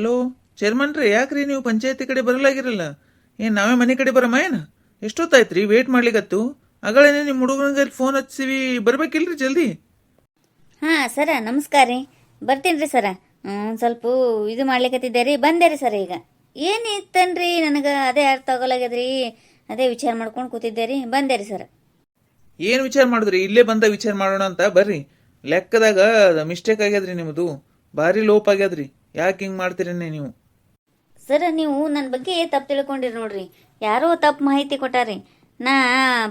Hello chairman ರೀ ಯಾಕ್ರಿ ನೀವು ಪಂಚಾಯತಿ ಕಡೆ ಬರಲಾಗಿರಲ್ಲ? ಏನು ನಾವೇ ಮನೆ ಕಡೆ ಬರಮ್ಮ ಏನು? ಎಷ್ಟೊತ್ತಾಯ್ತು ರೀ ವೇಟ್ ಮಾಡ್ಲಿಕತ್ತು. ಅಗಳೇನೆ ನಿಮ್ಮ ಹುಡುಗನಿಗೆ ಫೋನ್ ಹಚ್ಚಿವಿ. ಬರ್ಬೇಕಿಲ್ರಿ ಜಲ್ದಿ? ಹಾಂ ಸರ ನಮಸ್ಕಾರ ರೀ. ಬರ್ತೀನಿ ರೀ ಸರ ಸ್ವಲ್ಪ ಇದು ಮಾಡ್ಲಿಕತ್ತಿದ್ದೆ ರೀ. ಬಂದೆ ರೀ ಸರ ಈಗ. ಏನಿತ್ತನ್ರಿ ನನಗೆ ಅದೇ ಅರ್ಥ ಆಗೋಲಾಗ್ಯದ್ರಿ ಅದೇ ವಿಚಾರ ಮಾಡ್ಕೊಂಡು ಕೂತಿದ್ದೆ ರೀ. ಬಂದೆ ರೀ ಸರ. ಏನು ವಿಚಾರ ಮಾಡಿದ್ರಿ? ಇಲ್ಲೇ ಬಂದ ವಿಚಾರ ಮಾಡೋಣ ಅಂತ. ಬರ್ರಿ. ಲೆಕ್ಕದಾಗ ಮಿಸ್ಟೇಕ್ ಆಗ್ಯದ್ರಿ ನಿಮ್ಮದು ಭಾರಿ ಲೋಪ್ ಆಗ್ಯದ್ರಿ. ಯಾಕೆ ಹಿಂಗೆ ಮಾಡ್ತೀರೇನೆ ನೀವು? ಸರ್, ನೀವು ನನ್ನ ಬಗ್ಗೆ ತಪ್ಪು ತಿಳ್ಕೊಂಡಿರಿ ನೋಡ್ರಿ. ಯಾರೋ ತಪ್ಪು ಮಾಹಿತಿ ಕೊಟ್ಟಾರಿ. ನಾ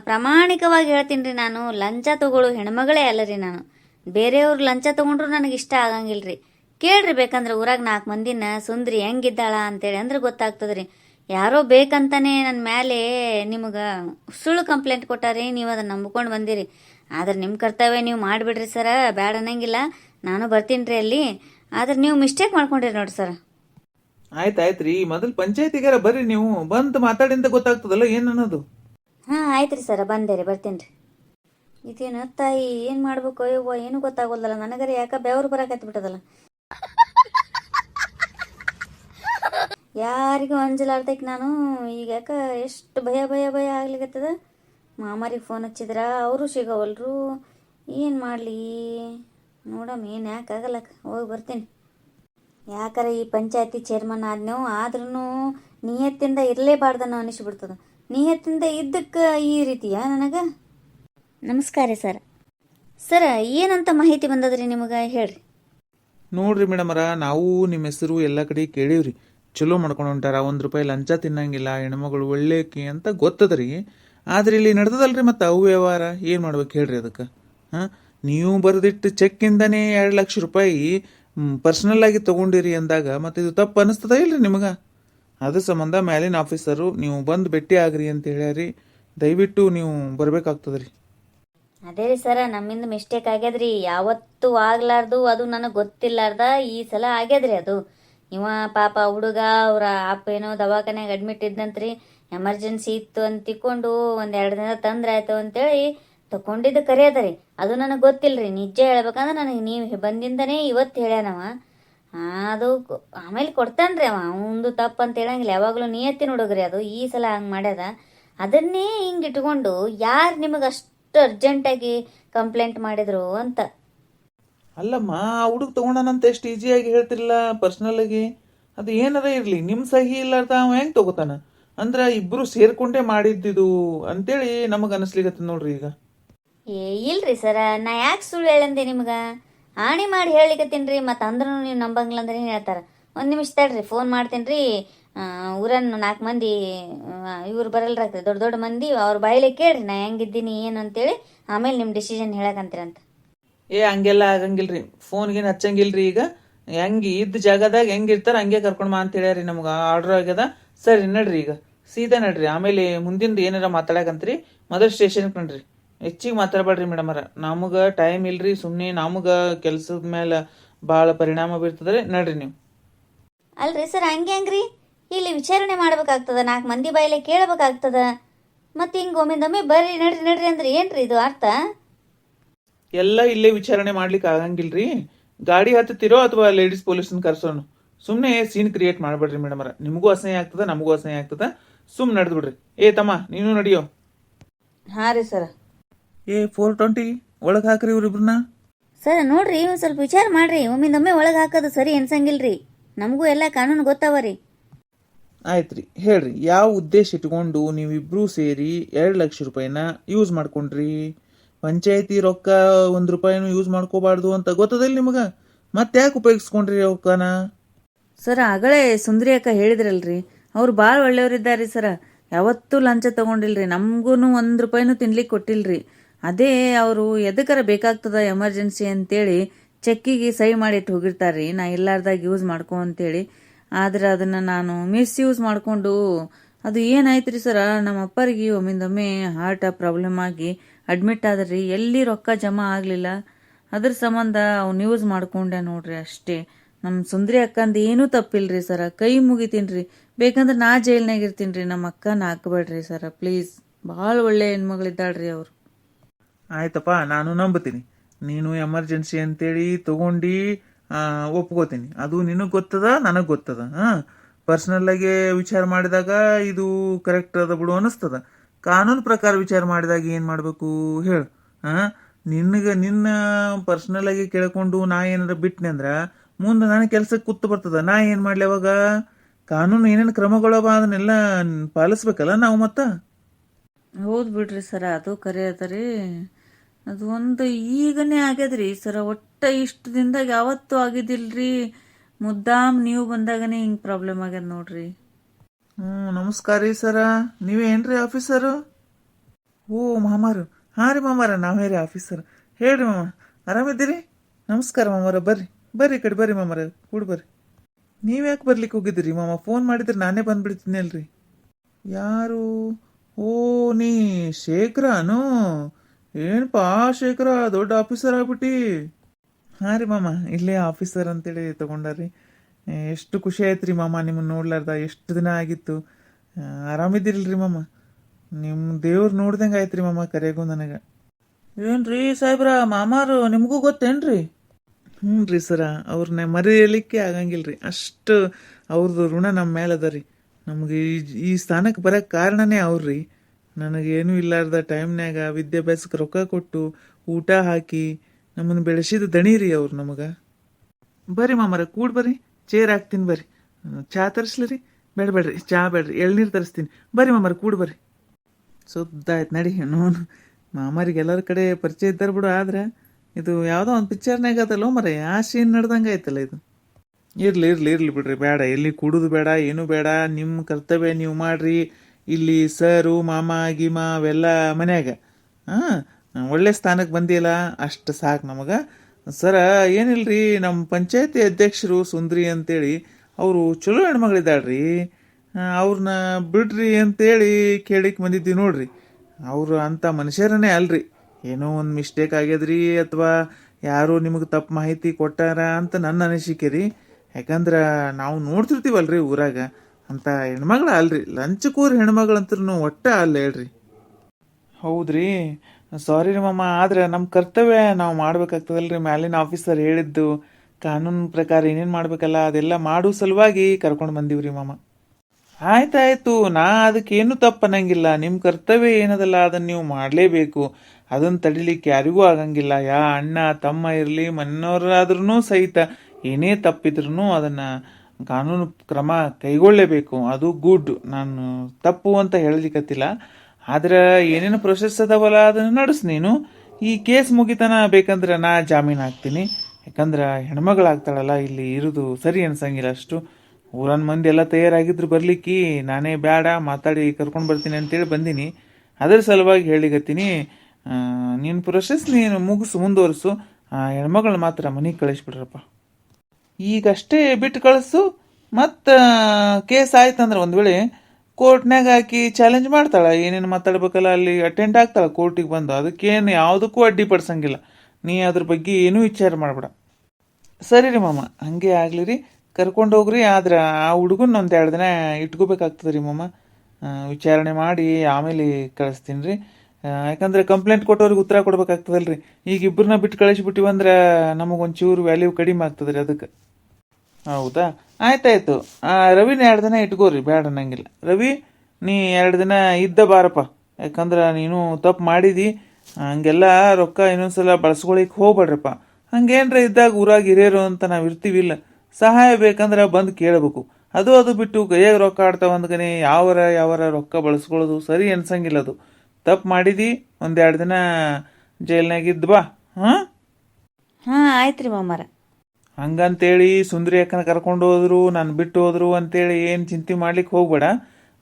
ಪ್ರಾಮಾಣಿಕವಾಗಿ ಹೇಳ್ತೀನಿ ನಾನು. ಲಂಚ ತಗೊಳ್ಳೋ ಹೆಣ್ಮಗಳೇ ಅಲ್ಲ ರೀ ನಾನು. ಬೇರೆಯವ್ರು ಲಂಚ ತಗೊಂಡ್ರು ನನಗೆ ಇಷ್ಟ ಆಗಂಗಿಲ್ಲ ರೀ ಕೇಳ್ರಿ ಬೇಕಂದ್ರೆ ಊರಾಗ ನಾಲ್ಕು ಮಂದಿನ ಸುಂದ್ರಿ ಹೆಂಗಿದ್ದಾಳ ಅಂತೇಳಿ ಅಂದ್ರೆ ಗೊತ್ತಾಗ್ತದ್ರಿ. ಯಾರೋ ಬೇಕಂತಾನೆ ನನ್ನ ಮೇಲೆ ನಿಮಗೆ ಸುಳ್ಳು ಕಂಪ್ಲೇಂಟ್ ಕೊಟ್ಟಾರಿ, ನೀವು ಅದನ್ನ ನಂಬ್ಕೊಂಡು ಬಂದಿರಿ. ಆದ್ರೆ ನಿಮ್ಮ ಕರ್ತವ್ಯ ನೀವು ಮಾಡಿಬಿಡ್ರಿ ಸರ. ಬೇಡ ಅನ್ನಂಗಿಲ್ಲ. ನಾನು ಬರ್ತೀನಿ ರೀ ಅಲ್ಲಿ. ಆದ್ರೆ ನೀವು ಮಿಸ್ಟೇಕ್ ಮಾಡ್ಕೊಂಡಿರಿ ನೋಡಿ ಸರ್ ಆಯ್ತು ಆಯ್ತು ರೀ. ಮೊದಲು ಪಂಚಾಯತಿಗಾರ ಬರ್ರಿ ನೀವು. ಬಂದು ಮಾತಾಡಿಂದ ಗೊತ್ತಾಗ್ತದಲ್ಲ ಏನು ಅನ್ನೋದು? ಹಾಂ ಆಯ್ತು ರೀ ಸರ ಬಂದೆ ರೀ ಬರ್ತೀನಿ ರೀ. ಇದೇನು ತಾಯಿ ಏನು ಮಾಡ್ಬೇಕು ಅಯ್ಯವ್ವ ಏನು ಗೊತ್ತಾಗೋದಲ್ಲ. ನನಗರೆ ಯಾಕ ಬೆವರು ಬರಕತ್ತಿ ಬಿಟ್ಟದಲ್ಲ? ಯಾರಿಗೂ ಅಂಜಲಾರ್ದಕ್ಕೆ ನಾನು. ಈಗ ಯಾಕ ಎಷ್ಟು ಭಯ ಭಯ ಭಯ ಆಗ್ಲಿಕತ್ತದ? ಮಾಮಾರಿಗೆ ಫೋನ್ ಹಚ್ಚಿದ್ರ? ಅವರು ಸಿಗವಲ್ರು? ಏನು ಮಾಡಲಿ? ನೋಡಮ್ಮ ಏನು ಯಾಕೆ ಆಗಲ್ಲಕ್ಕ ಹೋಗಿ ಬರ್ತೀನಿ. ಯಾಕರ ಈ ಪಂಚಾಯತಿ ಚೇರ್ಮನ್ ಆದ್ನೋ ಆದ್ರೂ ನಿಯತ್ತಿಂದ ಇರಲೇಬಾರ್ದನ್ನೋ ಅನಿಸ್ಬಿಡ್ತದ. ನಿಯತ್ತಿಂದ ಇದ್ದಕ್ಕೆ ಈ ರೀತಿಯ ನನಗೆ? ನಮಸ್ಕಾರ ಸರ್. ಸರ್ ಏನಂತ ಮಾಹಿತಿ ಬಂದದ್ರಿ ನಿಮಗೆ? ಹೇಳ್ರಿ. ನೋಡ್ರಿ ಮೇಡಮರ ನಾವು ನಿಮ್ಮ ಹೆಸರು ಎಲ್ಲ ಕಡೆ ಕೇಳೀವ್ರಿ. ಚಲೋ ಮಾಡ್ಕೊಂಡು ಹೊಂಟಾರ ಒಂದು ರೂಪಾಯಿ ಲಂಚ ತಿನ್ನಂಗಿಲ್ಲ ಹೆಣ್ಮಗಳು ಒಳ್ಳೇಕಿ ಅಂತ ಗೊತ್ತದ್ರಿ. ಆದ್ರೆ ಇಲ್ಲಿ ನಡೆದದಲ್ರಿ ಮತ್ತೆ ಅವ್ಯವಹಾರ? ವ್ಯವಹಾರ ಏನು ಮಾಡ್ಬೇಕು ಹೇಳ್ರಿ ಅದಕ್ಕೆ? ಹಾಂ? ನೀವು ಬರೆದಿಟ್ಟು ಚೆಕ್ಕಿಂದನೇ ಎರಡು ಲಕ್ಷ ರೂಪಾಯಿ ಪರ್ಸನಲ್ ಆಗಿ ತಗೊಂಡಿರಿ ಅಂದಾಗ ಮತ್ತೆ ಇದು ತಪ್ಪು ಅನಿಸ್ತದ ಇಲ್ರಿ ನಿಮಗೆ? ಅದ್ರ ಸಂಬಂಧ ಮ್ಯಾಲಿನ ಆಫೀಸರು ನೀವು ಬಂದು ಭೇಟಿ ಆಗ್ರಿ ಅಂತ ಹೇಳ್ಯಾರಿ. ದಯವಿಟ್ಟು ನೀವು ಬರ್ಬೇಕಾಗ್ತದ್ರಿ. ಅದೇ ರೀ ಸರ, ನಮ್ಮಿಂದ ಮಿಸ್ಟೇಕ್ ಆಗ್ಯದ್ರಿ. ಯಾವತ್ತೂ ಆಗ್ಲಾರ್ದು ಅದು ನನಗೆ ಗೊತ್ತಿಲ್ಲಾರ್ದ, ಈ ಸಲ ಆಗ್ಯದ್ರಿ ಅದು. ಇವ ಪಾಪ ಹುಡುಗ ಅವ್ರ ಅಪ್ಪ ಏನೋ ದವಾಖಾನೆಗೆ ಅಡ್ಮಿಟ್ ಇದ್ದಂತ್ರಿ ಎಮರ್ಜೆನ್ಸಿ ಇತ್ತು ಅಂತ ತಿಕ್ಕೊಂಡು ಒಂದ್ ಎರಡು ದಿನ ತಂದ್ರೆ ಆಯ್ತು ಅಂತೇಳಿ ತಕೊಂಡಿದ್ದು ಕರೆ ಅದ ರೀ. ಅದು ನನಗೆ ಗೊತ್ತಿಲ್ಲರಿ ನಿಜ ಹೇಳ್ಬೇಕಂದ್ರೆ ನನಗೆ ನೀವು ಬಂದಿಂದನೇ ಇವತ್ತು ಹೇಳ್ಯಾನವ. ಅದು ಆಮೇಲೆ ಕೊಡ್ತಾನ್ರಿ ಅವ, ಅವಂದು ತಪ್ಪು ಅಂತ ಹೇಳಂಗಿಲ್ಲ. ಯಾವಾಗಲೂ ನಿಯತ್ತಿನ ಹುಡುಗ್ರಿ ಅದು, ಈ ಸಲ ಹಂಗೆ ಮಾಡ್ಯದ. ಅದನ್ನೇ ಹಿಂಗೆ ಇಟ್ಕೊಂಡು ಯಾರು ನಿಮಗೆ ಅಷ್ಟು ಅರ್ಜೆಂಟಾಗಿ ಕಂಪ್ಲೇಂಟ್ ಮಾಡಿದ್ರು ಅಂತ. ಅಲ್ಲಮ್ಮ, ಆ ಹುಡುಗ ತೊಗೊಂಡಾನಂತ ಎಷ್ಟು ಈಸಿಯಾಗಿ ಹೇಳ್ತಿರಲ್ಲ ಪರ್ಸ್ನಲಾಗಿ ಅದು ಏನಾರ ಇರಲಿ ನಿಮ್ಮ ಸಹಿ ಇಲ್ಲಾರ್ದ ಅವ ಹೆಂಗೆ ತಗೋತಾನ? ಅಂದ್ರೆ ಇಬ್ರು ಸೇರ್ಕೊಂಡೇ ಮಾಡಿದ್ದಿದು ಅಂತೇಳಿ ನಮಗೆ ಅನಿಸ್ಲಿಕ್ಕೆ ನೋಡ್ರಿ ಈಗ. ಏ, ಇಲ್ರಿ ಸರ, ನಾ ಯಾಕೆ ಸುಳ್ಳು ಹೇಳಂದೆ ನಿಮ್ಗೆ? ಆಣಿ ಮಾಡಿ ಹೇಳಿಕತ್ತೀನಿ ರೀ ಮತ್ತು ಅಂದ್ರೂ ನೀವು ನಂಬಂಗಿಲ್ಲ ಅಂದ್ರೆ ಹೇಳ್ತಾರ? ಒಂದು ನಿಮಿಷ ತಡ್ರಿ ಫೋನ್ ಮಾಡ್ತೀನಿ ರೀ ಊರನ್ನು ನಾಲ್ಕು ಮಂದಿ ಇವ್ರು ಬರಲ್ರಾಗ್ತದೆ ದೊಡ್ಡ ದೊಡ್ಡ ಮಂದಿ, ಅವ್ರ ಬಾಯಿಲೆ ಕೇಳ್ರಿ, ನಾ ಹೆಂಗಿದ್ದೀನಿ, ಏನು ಅಂತೇಳಿ, ಆಮೇಲೆ ನಿಮ್ಮ ಡಿಸಿಷನ್ ಹೇಳಕಂತೀರಂತ ಏ, ಹಂಗೆಲ್ಲ ಆಗಂಗಿಲ್ರಿ. ಫೋನ್ಗೇನು ಹಚ್ಚಂಗಿಲ್ರಿ ಈಗ. ಹೆಂಗ್ ಇದ್ದ ಜಾಗದಾಗ ಹೆಂಗ್ ಇರ್ತಾರ, ಹಂಗೆ ಕರ್ಕೊಂಡ್ ಮಾ ಅಂತ ಹೇಳ್ಯಾರಿ ನಮ್ಗೆ. ಆರ್ಡರ್ ಆಗ್ಯದ. ಸರಿ, ನಡ್ರಿ ಈಗ. ಸೀದಾ ನಡ್ರಿ. ಆಮೇಲೆ ಮುಂದಿಂದ ಏನಾರ ಮಾತಾಡಕಂತ್ರಿ. ಮೊದಲು ಸ್ಟೇಷನ್ಗೆ ನಡ್ರಿ. ಹೆಚ್ಚಿಗೆ ಮಾತಾಡಬೇಡ್ರಿ ಮೇಡಮರ ನಮಗೆ ಟೈಮ್ ಇಲ್ರಿ ಸುಮ್ಮನೆ ನಮಗೆ ಕೆಲ್ಸದ ಮೇಲೆ ಭಾಳ ಪರಿಣಾಮ ಬೀರ್ತದ್ರಿ ನಡ್ರಿ ನೀವು. ಅಲ್ರಿ ಸರ್ ಹಂಗೆ ಹೆಂಗ್ರಿ? ಇಲ್ಲಿ ವಿಚಾರಣೆ ಮಾಡ್ಬೇಕಾಗ್ತದ ನಾಲ್ಕು ಮಂದಿ ಬಾಯಲ್ಲಿ ಕೇಳಬೇಕಾಗ್ತದ. ಮತ್ತೆ ಹಿಂಗೆ ಒಮ್ಮಿಂದೊಮ್ಮೆ ಬರ್ರಿ ನಡ್ರಿ ನಡ್ರಿ ಅಂದ್ರೆ ಏನ್ರಿ ಇದು ಅರ್ಥ? ಎಲ್ಲ ಇಲ್ಲೇ ವಿಚಾರಣೆ ಮಾಡ್ಲಿಕ್ಕೆ ಆಗಂಗಿಲ್ರಿ. ಗಾಡಿ ಹತ್ತುತ್ತೀರೋ ಅಥವಾ ಲೇಡೀಸ್ ಪೊಲೀಸ್ನ ಕರ್ಸೋನು. ಸುಮ್ಮನೆ ಸೀನ್ ಕ್ರಿಯೇಟ್ ಮಾಡಬೇಡ್ರಿ ಮೇಡಮರ ನಿಮಗೂ ಅಸಹ್ಯ ಆಗ್ತದ ನಮಗೂ ಅಸಹ್ಯ ಆಗ್ತದ. ಸುಮ್ಮನೆ ನಡೆದು ಬಿಡ್ರಿ. ಏ ತಮ್ಮ ನೀನು ನಡಿಯೋ? ಹಾಂ ರೀ ಸರ್. ಏ ಫೋರ್ ಟ್ವೆಂಟಿ ಒಳಗೆ ಹಾಕ್ರಿ ಇವ್ರಿಬ್ರನ್ನ. ಸರ್ ನೋಡ್ರಿ ಒಂದು ಸ್ವಲ್ಪ ವಿಚಾರ ಮಾಡ್ರಿ. ಒಮ್ಮಿಂದೊಮ್ಮೆ ಒಳಗೆ ಹಾಕೋದು ಸರಿ ಅನ್ಸಂಗಿಲ್ರಿ. ನಮಗೂ ಎಲ್ಲ ಕಾನೂನು ಗೊತ್ತಾವರಿ. ರೀ ಆಯ್ತ್ರಿ ಹೇಳ್ರಿ ಯಾವ ಉದ್ದೇಶ ಇಟ್ಕೊಂಡು ನೀವಿಬ್ರು ಸೇರಿ ಎರಡು ಲಕ್ಷ ರೂಪಾಯಿನ ಯೂಸ್ ಮಾಡ್ಕೊಂಡ್ರಿ? ಪಂಚಾಯತಿ ರೊಕ್ಕ ಒಂದು ರೂಪಾಯಿನೂ ಯೂಸ್ ಮಾಡ್ಕೋಬಾರ್ದು ಅಂತ ಗೊತ್ತದಿಲ್ಲ ನಿಮಗೆ? ಮತ್ತೆ ಯಾಕೆ ಉಪಯೋಗಿಸ್ಕೊಂಡ್ರಿ ರೊಕ್ಕನ? ಸರ್ ಆಗಲೇ ಸುಂದರಿ ಅಕ್ಕ ಹೇಳಿದ್ರಲ್ರಿ. ಅವ್ರು ಭಾಳ ಒಳ್ಳೆಯವರಿದ್ದಾರೆ ಸರ. ಯಾವತ್ತೂ ಲಂಚ ತಗೊಂಡಿಲ್ರಿ. ನಮಗೂ ಒಂದು ರೂಪಾಯಿನೂ ತಿನ್ಲಿಕ್ಕೆ ಕೊಟ್ಟಿಲ್ರಿ. ಅದೇ ಅವರು ಎದಕ್ಕರ ಬೇಕಾಗ್ತದ ಎಮರ್ಜೆನ್ಸಿ ಅಂತೇಳಿ ಚೆಕ್ಕಿಗೆ ಸಹಿ ಮಾಡಿಟ್ಟು ಹೋಗಿರ್ತಾರ್ರಿ, ನಾ ಇಲ್ಲಾರ್ದಾಗ ಯೂಸ್ ಮಾಡ್ಕೊ ಅಂತೇಳಿ. ಆದ್ರೆ ಅದನ್ನ ನಾನು ಮಿಸ್ ಯೂಸ್ ಮಾಡಿಕೊಂಡು ಅದು ಏನಾಯ್ತ್ರಿ ಸರ ನಮ್ಮ ಅಪ್ಪರಿಗೆ ಒಮ್ಮಿಂದೊಮ್ಮೆ ಹಾರ್ಟ್ ಪ್ರಾಬ್ಲಮ್ ಆಗಿ ಅಡ್ಮಿಟ್ ಆದ್ರಿ, ಎಲ್ಲಿ ರೊಕ್ಕ ಜಮಾ ಆಗಲಿಲ್ಲ. ಅದ್ರ ಸಂಬಂಧ ಅವ್ನು ಯೂಸ್ ಮಾಡ್ಕೊಂಡೆ ನೋಡ್ರಿ ಅಷ್ಟೇ. ನಮ್ಮ ಸುಂದ್ರಿ ಅಕ್ಕಂದ ಏನೂ ತಪ್ಪಿಲ್ರಿ ಸರ, ಕೈ ಮುಗಿತೀನ್ರಿ. ಬೇಕಂದ್ರೆ ನಾ ಜೈಲ್ನಾಗ ರೀ ನಮ್ಮ ಅಕ್ಕನ ಹಾಕ್ಬೇಡ್ರಿ ಸರ ಪ್ಲೀಸ್ ಭಾಳ ಒಳ್ಳೆ ಹೆಣ್ಮಗಳಿದ್ದಾಳ್ರಿ ಅವ್ರು. ಆಯ್ತಪ್ಪ, ನಾನು ನಂಬುತ್ತೀನಿ. ನೀನು ಎಮರ್ಜೆನ್ಸಿ ಅಂತೇಳಿ ತಗೊಂಡು ಒಪ್ಕೋತೀನಿ. ಅದು ನಿನಗೆ ಗೊತ್ತದ, ನನಗೆ ಗೊತ್ತದ ಹಾಂ ಪರ್ಸ್ನಲ್ಲಾಗಿ ವಿಚಾರ ಮಾಡಿದಾಗ ಇದು ಕರೆಕ್ಟ್ ಅದ ಬಿಡು ಅನಿಸ್ತದ. ಕಾನೂನು ಪ್ರಕಾರ ವಿಚಾರ ಮಾಡಿದಾಗ ಏನು ಮಾಡಬೇಕು ಹೇಳು ಹಾಂ ನಿನಗೆ, ನಿನ್ನ ಪರ್ಸ್ನಲ್ಲಾಗಿ ಕೇಳ್ಕೊಂಡು ನಾ ಏನಾರ ಬಿಟ್ನೆ ಅಂದ್ರೆ, ಮುಂದೆ ನನ್ನ ಕೆಲಸಕ್ಕೆ ಕೂತು ಬರ್ತದ. ನಾ ಏನು ಮಾಡಲಿ ಅವಾಗ? ಕಾನೂನು ಏನೇನು ಕ್ರಮಗಳವ ಅದನ್ನೆಲ್ಲ ಪಾಲಿಸ್ಬೇಕಲ್ಲ ನಾವು ಮತ್ತೆ? ಹೌದು ಬಿಡ್ರಿ ಸರ, ಅದು ಕರೆ ಅದ ರೀ. ಅದು ಒಂದು ಈಗನೇ ಆಗ್ಯದ್ರಿ ಸರ ಒಟ್ಟ ಇಷ್ಟು ದಿನದಾಗ ಯಾವತ್ತೂ ಆಗಿದ್ದಿಲ್ರಿ. ಮುದ್ದಾಮ್ ನೀವು ಬಂದಾಗನೇ ಹಿಂಗೆ ಪ್ರಾಬ್ಲಮ್ ಆಗ್ಯದ ನೋಡ್ರಿ. ಹ್ಞೂ, ನಮಸ್ಕಾರ ರೀ ಸರ. ನೀವೇನ್ರಿ ಆಫೀಸರು ಓ, ಮಾಮಾರು. ಹಾಂ ರೀ ಮಾಮಾರ, ನಾವೇ ರೀ ಆಫೀಸರ್ ಹೇಳ್ರಿ ಮಾಮ, ಆರಾಮಿದ್ದೀರಿ? ನಮಸ್ಕಾರ ಮಾಮಾರ, ಬರ್ರಿ. ಬರ್ರಿ ಈ ಕಡೆ ಬರ್ರಿ ಮಾಮಾರ, ಕೂಡ ಬರ್ರಿ. ನೀವು ಯಾಕೆ ಬರ್ಲಿಕ್ಕೆ ಹೋಗಿದ್ದೀರಿ ಮಾಮ? ಫೋನ್ ಮಾಡಿದ್ರೆ ನಾನೇ ಬಂದ್ಬಿಡ್ತೀನಲ್ರಿ. ಯಾರು? ಓ, ನೀ ಶೇಖರನು? ಏನಪ್ಪಾ ಶೇಖರ ದೊಡ್ಡ ಆಫೀಸರ್ ಆಗ್ಬಿಟ್ಟಿ. ಹಾಂ ರೀ ಮಾಮ ಇಲ್ಲೇ ಆಫೀಸರ್ ಅಂತೇಳಿ ತಗೊಂಡಾರ್ರಿ. ಏ, ಎಷ್ಟು ಖುಷಿ ಆಯ್ತು ರೀ ಮಾಮ ನಿಮ್ಮನ್ನು ನೋಡ್ಲಾರ್ದ ಎಷ್ಟು ದಿನ ಆಗಿತ್ತು. ಆರಾಮಿದ್ದಿರಲ್ರಿ ಮಾಮ. ನಿಮ್ಮ ದೇವ್ರು ನೋಡ್ದಂಗೆ ಆಯ್ತು ರೀ ಮಾಮ ಕರೆಗೂ ನನಗೆ. ಏನ್ರಿ ಸಾಹೇಬ್ರ ಮಾಮಾರು ನಿಮಗೂ ಗೊತ್ತೇನ್ರಿ? ಹ್ಞೂ ರೀ ಸರ ಅವ್ರನ್ನ ಮರೆಯಲಿಕ್ಕೆ ಆಗಂಗಿಲ್ರಿ. ಅಷ್ಟು ಅವ್ರದ್ದು ಋಣ ನಮ್ಮ ಮೇಲೆ ಅದ ರೀ. ನಮಗೆ ಈ ಈ ಸ್ಥಾನಕ್ಕೆ ಬರೋಕ್ಕೆ ಕಾರಣನೇ ಅವ್ರಿ ನನಗೇನೂ ಇಲ್ಲಾರ್ದ ಟೈಮ್ನ್ಯಾಗ ವಿದ್ಯಾಭ್ಯಾಸಕ್ಕೆ ರೊಕ್ಕ ಕೊಟ್ಟು ಊಟ ಹಾಕಿ ನಮ್ಮನ್ನು ಬೆಳೆಸಿದ ದಣಿ ರೀ ಅವ್ರು ನಮಗೆ. ಬರ್ರಿ ಮಾಮರ, ಕೂಡ್ ಬರ್ರಿ. ಚೇರ್ ಹಾಕ್ತೀನಿ ಬರ್ರಿ. ಚಾ ತರಿಸ್ಲಿ ರೀ. ಬೇಡ ಬೇಡ್ರಿ, ಚಾ ಬೇಡ್ರಿ. ಎಳ್ನೀರು ತರಿಸ್ತೀನಿ. ಬರ್ರಿ ಮಾಮರ, ಕೂಡ್ ಬರ್ರಿ. ಸುದ್ದಾಯ್ತು ನಡಿ ನೋನು ಮಾಮರಿಗೆ ಎಲ್ಲರ ಕಡೆ ಪರಿಚಯ ಇದ್ದಾರೆ ಬಿಡು ಆದ್ರೆ ಇದು ಯಾವುದೋ ಒಂದು ಪಿಕ್ಚರ್ನಾಗ ಅದಲ್ಲೋ ಮರ ಆ ಸೀನ್ ನಡ್ದಂಗೆ ಆಯ್ತಲ್ಲ ಇದು. ಇರ್ಲಿ ಇರ್ಲಿ ಇರ್ಲಿ ಬಿಡ್ರಿ. ಬೇಡ, ಎಲ್ಲಿ ಕುಡುದು ಬೇಡ, ಏನು ಬೇಡ ನಿಮ್ಮ ಕರ್ತವ್ಯ ನೀವು ಮಾಡ್ರಿ. ಇಲ್ಲಿ ಸರು, ಮಾಮ, ಗೀಮ, ಅವೆಲ್ಲ ಮನ್ಯಾಗ. ಹಾಂ ಒಳ್ಳೆ ಸ್ಥಾನಕ್ಕೆ ಬಂದಿಲ್ಲ ಅಷ್ಟು ಸಾಕು ನಮಗೆ. ಸರ ಏನಿಲ್ಲರಿ ನಮ್ಮ ಪಂಚಾಯತಿ ಅಧ್ಯಕ್ಷರು ಸುಂದ್ರಿ ಅಂತೇಳಿ, ಅವರು ಚಲೋ ಹೆಣ್ಮಗಳಿದ್ದಾಳ್ರಿ ಅವ್ರನ್ನ ಬಿಡ್ರಿ ಅಂತೇಳಿ ಕೇಳಿಕ್ಕೆ ಬಂದಿದ್ದೀವಿ ನೋಡ್ರಿ. ಅವರು ಅಂಥ ಮನುಷ್ಯರನ್ನೇ ಅಲ್ರಿ. ಏನೋ ಒಂದು ಮಿಸ್ಟೇಕ್ ಆಗ್ಯದ್ರಿ ಅಥವಾ ಯಾರು ನಿಮಗೆ ತಪ್ಪು ಮಾಹಿತಿ ಕೊಟ್ಟಾರ ಅಂತ ನನ್ನ ಅನಿಸಿಕೆ ರೀ. ಯಾಕಂದ್ರೆ ನಾವು ನೋಡ್ತಿರ್ತೀವಲ್ರಿ ಊರಾಗ. ಅಂತ ಹೆಣ್ಮಗಳ ಅಲ್ರಿ. ಲಂಚಕೂರ್ ಹೆಣ್ಮಗಳಂತೂ ಒಟ್ಟೆ ಅಲ್ಲ ಹೇಳ್ರಿ. ಹೌದ್ರಿ. ಸಾರಿ ರೀ ಮಮ್ಮ ಆದ್ರೆ ನಮ್ಮ ಕರ್ತವ್ಯ ನಾವು ಮಾಡ್ಬೇಕಾಗ್ತದಲ್ರಿ. ಮ್ಯಾಲಿನ ಆಫೀಸರ್ ಹೇಳಿದ್ದು, ಕಾನೂನು ಪ್ರಕಾರ ಏನೇನು ಮಾಡ್ಬೇಕಲ್ಲ, ಅದೆಲ್ಲ ಮಾಡೋ ಸಲುವಾಗಿ ಕರ್ಕೊಂಡು ಬಂದೀವ್ರಿ ಮಾಮ. ಆಯ್ತಾಯ್ತು, ನಾ ಅದಕ್ಕೇನು ತಪ್ಪು ಅನ್ನಂಗಿಲ್ಲ. ನಿಮ್ಮ ಕರ್ತವ್ಯ ಏನದಲ್ಲ ಅದನ್ನ ನೀವು ಮಾಡಲೇಬೇಕು. ಅದನ್ನು ತಡಿಲಿಕ್ಕೆ ಯಾರಿಗೂ ಆಗಂಗಿಲ್ಲ. ಯಾ ಅಣ್ಣ, ತಮ್ಮ ಇರಲಿ ಮನೆಯವರಾದ್ರೂ ಸಹಿತ ಏನೇ ತಪ್ಪಿದ್ರೂ ಅದನ್ನು ಕಾನೂನು ಕ್ರಮ ಕೈಗೊಳ್ಳಲೇಬೇಕು ಅದು ಗುಡ್ ನಾನು ತಪ್ಪು ಅಂತ ಹೇಳಲಿಕ್ಕತ್ತಿಲ್ಲ ಆದ್ರೆ ಏನೇನು ಪ್ರೊಸೆಸ್ ಅದಾವಲ್ಲ, ಅದನ್ನು ನಡೆಸ್ ನೀನು. ಈ ಕೇಸ್ ಮುಗಿತನ ಬೇಕಂದ್ರೆ ನಾ ಜಾಮೀನು ಹಾಕ್ತೀನಿ. ಯಾಕಂದ್ರೆ ಹೆಣ್ಮಗಳಾಗ್ತಾಳಲ್ಲ, ಇಲ್ಲಿ ಇರೋದು ಸರಿ ಅನ್ಸಂಗಿಲ್ಲ ಅಷ್ಟು. ಊರನ್ ಮಂದಿ ಎಲ್ಲ ತಯಾರಾಗಿದ್ರು ಬರ್ಲಿಕ್ಕೆ ನಾನೇ ಬೇಡ ಮಾತಾಡಿ ಕರ್ಕೊಂಡು ಬರ್ತೀನಿ ಅಂತೇಳಿ ಬಂದೀನಿ. ಅದ್ರ ಸಲುವಾಗಿ ಹೇಳಿಗತ್ತೀನಿ ನಿನ್ನ ಪ್ರೊಸೆಸ್ ನೀನು ಮುಗಿಸು, ಮುಂದುವರಿಸು. ಆ ಹೆಣ್ಮಗಳನ್ನ ಮಾತ್ರ ಮನೆಗೆ ಕಳಿಸ್ಬಿಡ್ರಪ್ಪ. ಈಗಷ್ಟೇ ಬಿಟ್ಟು ಕಳಿಸು. ಮತ್ತು ಕೇಸ್ ಆಯ್ತಂದ್ರೆ ಒಂದು ವೇಳೆ ಕೋರ್ಟ್ನಾಗ ಹಾಕಿ ಚಾಲೆಂಜ್ ಮಾಡ್ತಾಳ. ಏನೇನು ಮಾತಾಡ್ಬೇಕಲ್ಲ, ಅಲ್ಲಿ ಅಟೆಂಡ್ ಆಗ್ತಾಳೆ ಕೋರ್ಟಿಗೆ ಬಂದು. ಅದಕ್ಕೇನು ಯಾವುದಕ್ಕೂ ಅಡ್ಡಿಪಡಿಸಂಗಿಲ್ಲ ನೀ ಅದ್ರ ಬಗ್ಗೆ ಏನೂ ವಿಚಾರ ಮಾಡಬೇಡ. ಸರಿ ರೀ ಮಾಮ, ಹಂಗೆ ಆಗಲಿ ರೀ. ಕರ್ಕೊಂಡು ಹೋಗ್ರಿ, ಆದ್ರೆ ಆ ಹುಡುಗನ ಒಂದು ಎರಡು ದಿನ ಇಟ್ಕೋಬೇಕಾಗ್ತದೆ ರೀ ಮಾಮ. ವಿಚಾರಣೆ ಮಾಡಿ ಆಮೇಲೆ ಕಳಿಸ್ತೀನಿ ರೀ. ಯಾಕಂದ್ರೆ ಕಂಪ್ಲೇಂಟ್ ಕೊಟ್ಟವ್ರಿಗೆ ಉತ್ತರ ಕೊಡ್ಬೇಕಾಗ್ತದಲ್ರಿ. ಈಗ ಇಬ್ಬರನ್ನ ಬಿಟ್ಟು ಕಳಿಸ್ಬಿಟ್ಟಿವಂದ್ರೆ ನಮಗೊಂಚೂರು ವ್ಯಾಲ್ಯೂ ಕಡಿಮೆ ಆಗ್ತದೆ ರೀ ಅದಕ್ಕೆ. ಹೌದಾ? ಆಯ್ತಾಯ್ತು. ರವಿನ ಎರಡು ದಿನ ಇಟ್ಕೋರಿ, ಬೇಡ ಅನ್ನಂಗಿಲ್ಲ ರವಿ, ನೀ ಎರಡು ದಿನ ಇದ್ದ ಬಾರಪ್ಪ. ಯಾಕಂದ್ರೆ ನೀನು ತಪ್ಪು ಮಾಡಿದಿ. ಹಂಗೆಲ್ಲ ರೊಕ್ಕ ಇನ್ನೊಂದ್ಸಲ ಬಳಸ್ಕೊಳಿಕ್ ಹೋಗ್ಬೇಡ್ರಪ್ಪ. ಹಂಗೇನ್ರ ಇದ್ದಾಗ ಊರಾಗ ಹಿರಿಯರು ಅಂತ ನಾವು ಇರ್ತೀವಿಲ್ಲ. ಸಹಾಯ ಬೇಕಂದ್ರೆ ಬಂದು ಕೇಳಬೇಕು. ಅದು ಅದು ಬಿಟ್ಟು ಕೈಯಾಗ ರೊಕ್ಕ ಆಡ್ತಾವ ಅಂದ್ಕನೆ ಯಾವರ ಯಾವರ ರೊಕ್ಕ ಬಳಸ್ಕೊಳ್ಳೋದು ಸರಿ ಅನ್ಸಂಗಿಲ್ಲ ಅದು. ತಪ್ಪು ಮಾಡಿದಿ, ಒಂದೆರಡು ದಿನ ಜೈಲ್ನಾಗ ಇದ್ದು ಬಾ. ಹಾಂ? ಹಾಂ ಆಯ್ತು ರೀ ಮಾಮಾರ. ಹಂಗಂತೇಳಿ ಸುಂದರಿ ಅಕ್ಕನ ಕರ್ಕೊಂಡು ಹೋದ್ರು ನಾನು ಬಿಟ್ಟು ಹೋದ್ರು ಅಂತೇಳಿ ಏನು ಚಿಂತೆ ಮಾಡ್ಲಿಕ್ಕೆ ಹೋಗ್ಬೇಡ.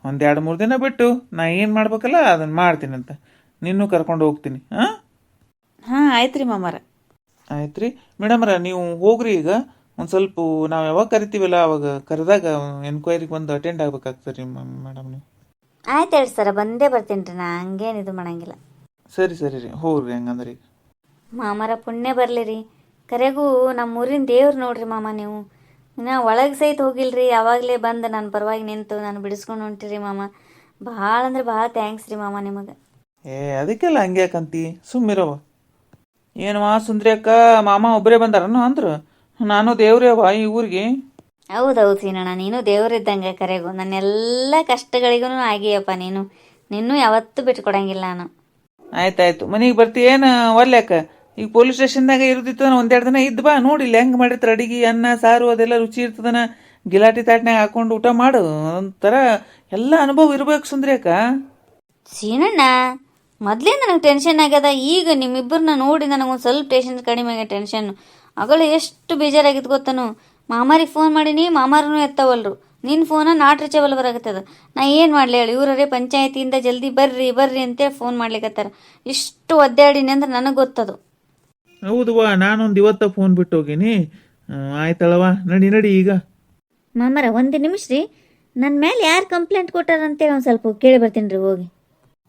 ಒಂದು ಎರಡು ಮೂರು ದಿನ ಬಿಟ್ಟು ನಾ ಏನು ಮಾಡ್ಬೇಕಲ್ಲ ಅದನ್ನು ಮಾಡ್ತೀನಂತ. ನಿನ್ನೂ ಕರ್ಕೊಂಡು ಹೋಗ್ತೀನಿ ಹಾಂ ಹಾಂ ಆಯ್ತು ರೀ ಮಾಮರ. ಆಯ್ತು ರೀ ಮೇಡಮರ ನೀವು ಹೋಗ್ರಿ ಈಗ. ಒಂದು ಸ್ವಲ್ಪ ನಾವು ಯಾವಾಗ ಕರಿತೀವಲ್ಲ ಅವಾಗ ಕರೆದಾಗ ಎನ್ಕ್ವೈರಿಗೆ ಬಂದು ಅಟೆಂಡ್ ಆಗ್ಬೇಕಾಗ್ತದೆ ರೀ ಮೇಡಮ್ ನೀವು. ಆಯ್ತು ಹೇಳಿ ಸರ ಬಂದೇ ಬರ್ತೀನಿ ರೀ ನಾ ಹಂಗೇನು ಇದು ಮಾಡಂಗಿಲ್ಲ. ಸರಿ ಸರಿ ರೀ. ಹೋಗ್ರಿ ಹಂಗಂದ್ರೆ ಈಗ. ಮಾಮರ ಪುಣ್ಯ ಬರಲಿ ರೀ. ಕರೆಗೂ ನಮ್ಮ ಊರಿನ ದೇವ್ರು ನೋಡ್ರಿ ಮಾಮ ನೀವು. ನಾ ಒಳಗೆ ಸಹಿತ ಹೋಗಿಲ್ರಿ ಯಾವಾಗಲೇ ಬಂದು ನನ್ನ ಪರವಾಗಿ ನಿಂತು ನಾನು ಬಿಡಿಸ್ಕೊಂಡು ಹೊಂಟಿರಿ ಮಾಮ. ಭಾಳ ಅಂದ್ರೆ ಭಾಳ ಥ್ಯಾಂಕ್ಸ್ ರೀ ಮಾಮ ನಿಮಗೆ. ಏ ಅದಕ್ಕೆಲ್ಲ ಹಂಗೆ ಯಾಕಂತಿ ಸುಮ್ಮಿರವ ಏನವಾ ಸುಂದ್ರಿ ಅಕ್ಕ ಮಾಮ ಒಬ್ಬರೇ ಬಂದಾರನು ಅಂದ್ರು. ನಾನು ದೇವ್ರೇವ ಈ ಊರಿಗೆ. ಹೌದೌದು ಸೀನಣ್ಣ ನೀನು ದೇವರಿದ್ದಂಗೆ ಕರೆಗೂ. ನನ್ನೆಲ್ಲ ಕಷ್ಟಗಳಿಗೂ ಆಗಿಯಪ್ಪ ನೀನು. ನಿನ್ನೂ ಯಾವತ್ತೂ ಬಿಟ್ಕೊಡಂಗಿಲ್ಲ ನಾನು. ಆಯ್ತಾಯ್ತು ಮನೆಗೆ ಬರ್ತೀಯೇನು ಒಲ್ಯಾಕ ಈಗ ಪೊಲೀಸ್ ಸ್ಟೇಷನ್ದಾಗ ಇರುದಿತ್ತನ ಒಂದೆರಡು ದಿನ ಇದ್ದು ಬಾ, ನೋಡಿ ಇಲ್ಲಿ ಹೆಂಗೆ ಮಾಡಿರ್ತಾರೆ ಅಡಿಗೆ, ಅನ್ನ, ಸಾರು, ಅದೆಲ್ಲ ರುಚಿ ಇರ್ತದನ. ಗಿಲಾಟಿ ತಾಟ್ನಾಗ ಹಾಕೊಂಡು ಊಟ ಮಾಡು. ಒಂಥರ ಎಲ್ಲ ಅನುಭವ ಇರ್ಬೇಕು ಸುಂದ್ರಿಯಕ್ಕ ಸೀನಣ್ಣ ಮೊದಲೇ ನನಗೆ ಟೆನ್ಷನ್ ಆಗ್ಯದ. ಈಗ ನಿಮ್ಮಿಬ್ಬರನ್ನ ನೋಡಿ ನನಗೊಂದು ಸ್ವಲ್ಪ ಟೆನ್ಷನ್ ಕಡಿಮೆ ಆಗ್ಯ ಟೆನ್ಷನ್ ಅಗಳು ಎಷ್ಟು ಬೇಜಾರಾಗಿತ್ತು ಗೊತ್ತನು? ಮಾಮಾರಿಗೆ ಫೋನ್ ಮಾಡೀನಿ, ಮಾಮಾರನು ಎತ್ತವಲ್ರು. ನಿನ್ನ ಫೋನ ನಾಟ್ ರೀಚೇಬಲ್ ಬರಾಕತ್ತದ. ನಾ ಏನು ಮಾಡಲಿ ಹೇಳಿ ಇವರೇ ಪಂಚಾಯತಿಯಿಂದ ಜಲ್ದಿ ಬರ್ರಿ ಬರ್ರಿ ಅಂತೇಳಿ ಫೋನ್ ಮಾಡ್ಲಿಕತ್ತಾರ. ಇಷ್ಟು ಒದ್ದಾಡಿನಿ ಅಂದ್ರೆ ನನಗೆ ಗೊತ್ತದು. ಹೌದವ್ವ ನಾನೊಂದು ಇವತ್ತ ಫೋನ್ ಬಿಟ್ಟು ಹೋಗಿನಿ ಹ್ಮ್, ನಡಿ ನಡಿ ಈಗ. ಮಾಮರ ಒಂದು ನಿಮಿಷ ರೀ. ನನ್ನ ಮೇಲೆ ಯಾರು ಕಂಪ್ಲೇಂಟ್ ಕೊಟ್ಟಾರಂತೇಳಿ ಒಂದು ಸ್ವಲ್ಪ ಕೇಳಿ ಬರ್ತೀನಿ ರೀ ಹೋಗಿ.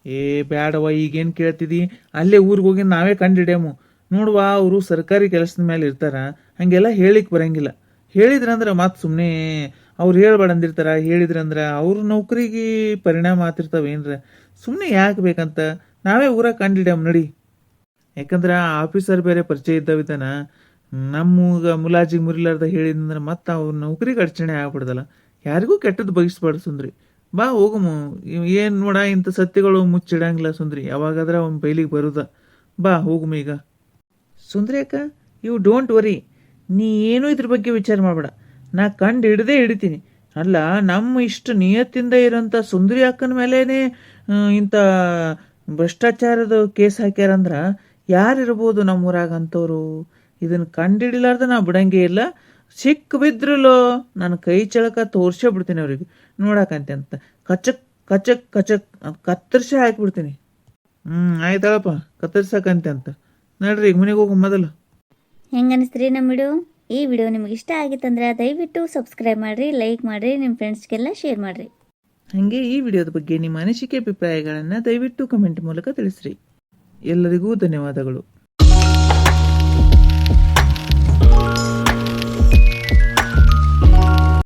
ಏ ಬ್ಯಾಡವ್ವ ಈಗೇನು ಕೇಳ್ತಿದಿ? ಅಲ್ಲೇ ಊರಿಗೆ ಹೋಗಿ ನಾವೇ ಕಂಡಿಡ್ಯಾಮು ನೋಡುವ ಅವರು ಸರ್ಕಾರಿ ಕೆಲಸದ ಮೇಲೆ ಇರ್ತಾರ ಹಂಗೆಲ್ಲ ಹೇಳಿಕ್ ಬರಂಗಿಲ್ಲ. ಹೇಳಿದ್ರಂದ್ರೆ ಮತ್ತೆ ಸುಮ್ಮನೆ ಅವ್ರು ಹೇಳ್ಬೇಡ ಅಂದಿರ್ತಾರ ಹೇಳಿದ್ರಂದ್ರೆ ಅವ್ರ ನೌಕರಿಗೆ ಪರಿಣಾಮ ಆತಿರ್ತಾವ ಏನ್ರ ಸುಮ್ಮನೆ ಯಾಕೆ ಬೇಕಂತ? ನಾವೇ ಊರಾಗ ಕಂಡಿಡ್ಯಾಮ್ ನಡಿ. ಯಾಕಂದ್ರೆ ಆ ಆಫೀಸರ್ ಬೇರೆ ಪರಿಚಯ ಇದ್ದಾವಿದ್ದಾನ ನಮ್ಮಗ ಮುಲಾಜಿ ಮುರಿಲಾರ್ದ ಹೇಳಿದಂದ್ರೆ ಮತ್ತೆ ಅವ್ರ ನೌಕರಿಗೆ ಅಡಚಣೆ ಆಗ್ಬಿಡ್ದಲ್ಲ. ಯಾರಿಗೂ ಕೆಟ್ಟದ್ದು ಬಯಸ್ಬಾರ್ದು ಸುಂದ್ರಿ. ಬಾ ಹೋಗಮು ಏನು ನೋಡ ಇಂಥ ಸತ್ಯಗಳು ಮುಚ್ಚಿಡಂಗಿಲ್ಲ ಸುಂದ್ರಿ. ಯಾವಾಗಾದ್ರೆ ಅವನ ಬೈಲಿಗೆ ಬರುದ. ಬಾ ಹೋಗಮು ಈಗ. ಸುಂದ್ರಿ ಅಕ್ಕ, ಯು ಡೋಂಟ್ ವರಿ. ನೀ ಏನೂ ಇದ್ರ ಬಗ್ಗೆ ವಿಚಾರ ಮಾಡಬೇಡ. ನಾ ಕಂಡು ಹಿಡ್ದೇ ಹಿಡಿತೀನಿ. ಅಲ್ಲ, ನಮ್ಮ ಇಷ್ಟು ನಿಯತ್ತಿಂದ ಇರೋಂಥ ಸುಂದರಿ ಅಕ್ಕನ ಮೇಲೇ ಇಂಥ ಭ್ರಷ್ಟಾಚಾರದ ಕೇಸ್ ಹಾಕ್ಯಾರಂದ್ರ ಯಾರಿರ್ಬೋದು ನಮ್ಮೂರಾಗ ಇದನ್ನು ಇದನ್ನ ಕಂಡಿಡಿಲಾರ್ದ ನಾ ಬಿಡಂಗೇ ಇಲ್ಲ. ಸಿಕ್ಕ ಬಿದ್ರಲ್ಲೋ ನನ್ನ ಕೈ ಚಳಕ ತೋರ್ಸೇ ಬಿಡ್ತೀನಿ ಅವ್ರಿಗೆ. ನೋಡಕಂತೆ ಅಂತ. ಕಚಕ್ ಕಚಕ್ ಕಚಕ್ ಕತ್ತರಿಸಿ ಹಾಕ್ಬಿಡ್ತೀನಿ. ಹ್ಞೂ ಆಯ್ತಳಪ್ಪ. ಕತ್ತರಿಸಕಂತೆ ಅಂತ. ನಡ್ರಿ ಈಗ ಮನೆಗೆ ಹೋಗು ಮೊದಲು. ಹೆಂಗೆ ಅನಿಸ್ತ್ರಿ ನಮ್ಮ ವಿಡಿಯೋ ಈ ವಿಡಿಯೋ ನಿಮ್ಗೆ ಇಷ್ಟ ಆಗಿತ್ತಂದ್ರೆ ದಯವಿಟ್ಟು ಸಬ್ಸ್ಕ್ರೈಬ್ ಮಾಡಿರಿ ಲೈಕ್ ಮಾಡಿರಿ ನಿಮ್ಮ ಫ್ರೆಂಡ್ಸ್ಗೆಲ್ಲ ಶೇರ್ ಮಾಡಿರಿ. ಹಾಗೆ ಈ ವಿಡಿಯೋದ ಬಗ್ಗೆ ನಿಮ್ಮ ಅನಿಸಿಕೆ ಅಭಿಪ್ರಾಯಗಳನ್ನು ದಯವಿಟ್ಟು ಕಮೆಂಟ್ ಮೂಲಕ ತಿಳಿಸ್ರಿ. ಎಲ್ಲರಿಗೂ ಧನ್ಯವಾದಗಳು.